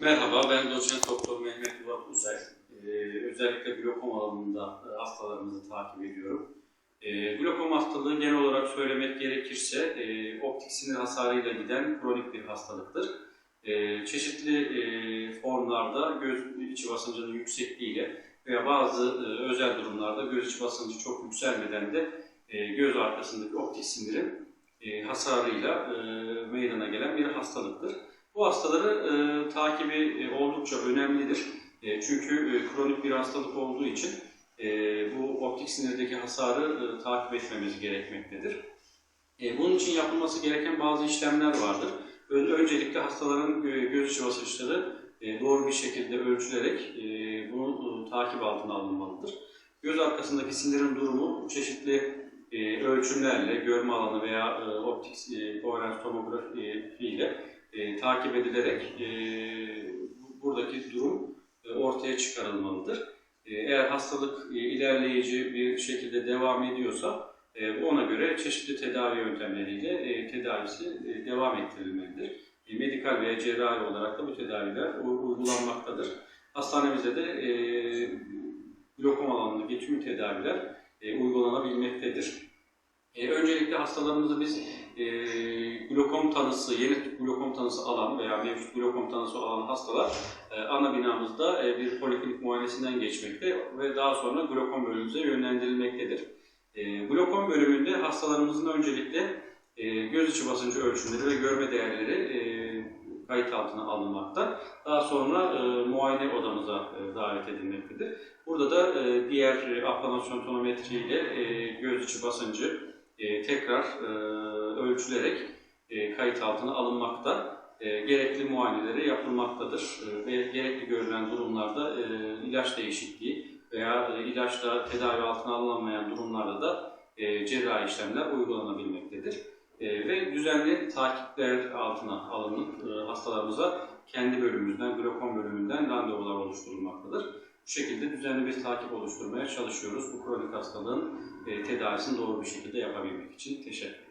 Merhaba, ben doçent doktor Mehmet Murat Uzay. Ee, özellikle glokom alanında e, hastalarımızı takip ediyorum. Ee, glokom hastalığı genel olarak söylemek gerekirse e, optik sinir hasarıyla giden kronik bir hastalıktır. E, çeşitli e, formlarda göz içi basıncının yüksekliğiyle veya bazı e, özel durumlarda göz içi basıncı çok yükselmeden de e, göz arkasındaki optik sinirin e, hasarıyla e, meydana gelen bir hastalıktır. Bu hastaları e, takibi e, oldukça önemlidir. E, çünkü e, kronik bir hastalık olduğu için e, bu optik sinirdeki hasarı e, takip etmemiz gerekmektedir. E, bunun için yapılması gereken bazı işlemler vardır. Ön- öncelikle hastaların gö- göz içi basınçları e, doğru bir şekilde ölçülerek e, bunu e, takip altına alınmalıdır. Göz arkasındaki sinirin durumu çeşitli e, ölçümlerle, görme alanı veya e, optik e, koherans tomografi e, takip edilerek e, bu- buradaki durum e, ortaya çıkarılmalıdır. E, eğer hastalık e, ilerleyici bir şekilde devam ediyorsa e, ona göre çeşitli tedavi yöntemleriyle e, tedavisi e, devam ettirilmelidir. E, medikal veya cerrahi olarak da bu tedaviler uygulanmaktadır. Hastanemizde de e, glokom alanındaki tüm tedaviler e, uygulanabilmektedir. E, öncelikle hastalarımızı biz e, glokom tanısı, yeni glokom tanısı alan veya mevcut glokom tanısı olan hastalar e, ana binamızda e, bir poliklinik muayenesinden geçmekte ve daha sonra glokom bölümümüze yönlendirilmektedir. E, glokom bölümünde hastalarımızın öncelikle e, göz içi basıncı ölçümleri ve görme değerleri kayıt altına alınmakta. Daha sonra e, muayene odamıza e, davet edilmektedir. Burada da e, diğer e, aplanasyon tonometri ile e, göz içi basıncı e, tekrar e, ölçülerek e, kayıt altına alınmakta. E, gerekli muayeneleri yapılmaktadır E, ve gerekli görülen durumlarda e, ilaç değişikliği veya e, ilaçla tedavi altına alınamayan durumlarda da e, cerrahi işlemler uygulanabilmektedir. Ve düzenli takipler altına alınıp hastalarımıza kendi bölümümüzden, glokom bölümünden randevular oluşturulmaktadır. Bu şekilde düzenli bir takip oluşturmaya çalışıyoruz. Bu kronik hastalığın e, tedavisini doğru bir şekilde yapabilmek için teşekkür ederim.